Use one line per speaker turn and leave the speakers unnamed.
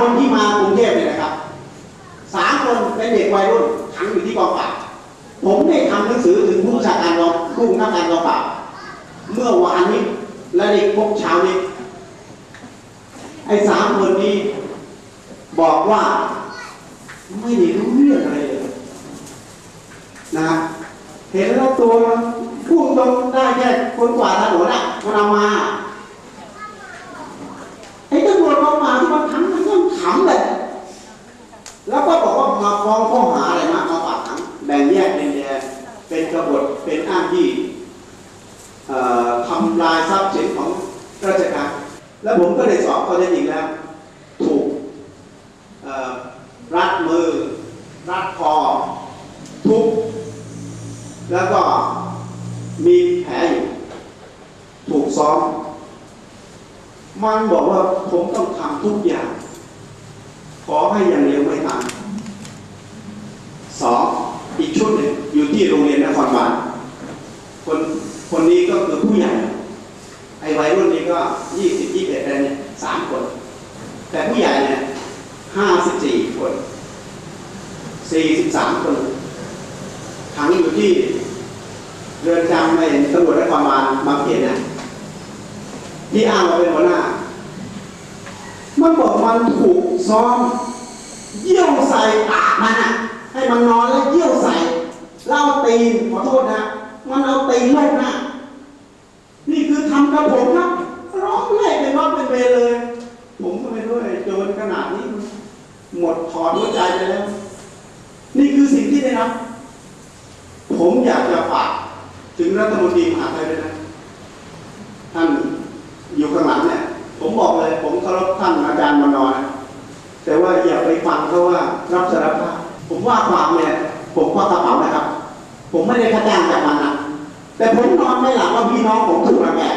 คนที่มากรุงเทพเนี่ยนะครับสามคนเป็นเด็กวัยรุ่นขังอยู่ที่กองปราบผมได้ทำหนังสือถึงผู้บัญชาการกองผู้บังคับการกองปราบเมื่อวานนี้และเด็กพบเช้านี้ไอ้สามคนนี้บอกว่าไม่ได้รู้เรื่องอะไรเลยนะเห็นแล้วตัวพูดตรงได้แค่คนกว่าดถนนอะมันเอามา ไอ้ตำรวจเอามาที่มันทำมันก็ขำเลย แล้วก็บอกว่ามาฟ้องข้อหาอะไรมามาฝากขังแบ่งแยกเป็นแยกเป็นก บฏเป็นอ้างยี่เอ่อทำลายทรัพย์สินของราชการ แล้วผมก็ได้สอบข้อเท็จจริงแล้ว ถูกรัดมือ รัดคอ ทุบแล้วก็มีแผลอยู่ ถูกซ้อม มันบอกว่าผมต้องทำทุกอย่าง ขอให้อย่างเดียวไม่ตายสองอีกชุดหนึ่งอยู่ที่โรงเรียน คนคนนี้ก็คือผู้ใหญ่ ไอ้วัยรุ่นนี้ก็ยี่สิบยี่สิบเอ็ดเนี่ยสามคน แต่ผู้ใหญ่เนี่ยห้าสิบสี่คนสี่สิบสามคนขังอยู่ที่เรือนจำในตำรวจนครบาลบางเขนเนี่ยที่อ้างว่าเป็นหัวหน้า มันบอกมันถูกซ้อมเยี่ยวใส่ปากมันอะให้มันนอนแล้วเยี่ยวใส่แล้วเอาตีนขอโทษนะ มันเอาตีนลูกนะนี่คือทำกับผมครับ ร้องไห้เป็นรอบเป็นเวรเลย ผมก็ไม่รู้ไอ้โจรขนาดนี้ หมดถอดหัวใจไปแล้ว นี่คือสิ่งที่ได้รับผมอยากจะฝากถึงรัฐมนตรีมหาไทยด้วยนะท่านอยู่ข้างหลังเนี่ย ผมบอกเลย ผมเคารพท่านอาจารย์มานอนะแต่ว่าอย่าไปฟังเขาว่ารับสารภาพผมว่าความเนี่ย ผมวักกระเป๋านะครับ ผมไม่ได้ค่าจ้างจากมันนะ แต่ผมนอนไม่หลับว่าพี่น้องผมถูกระแบง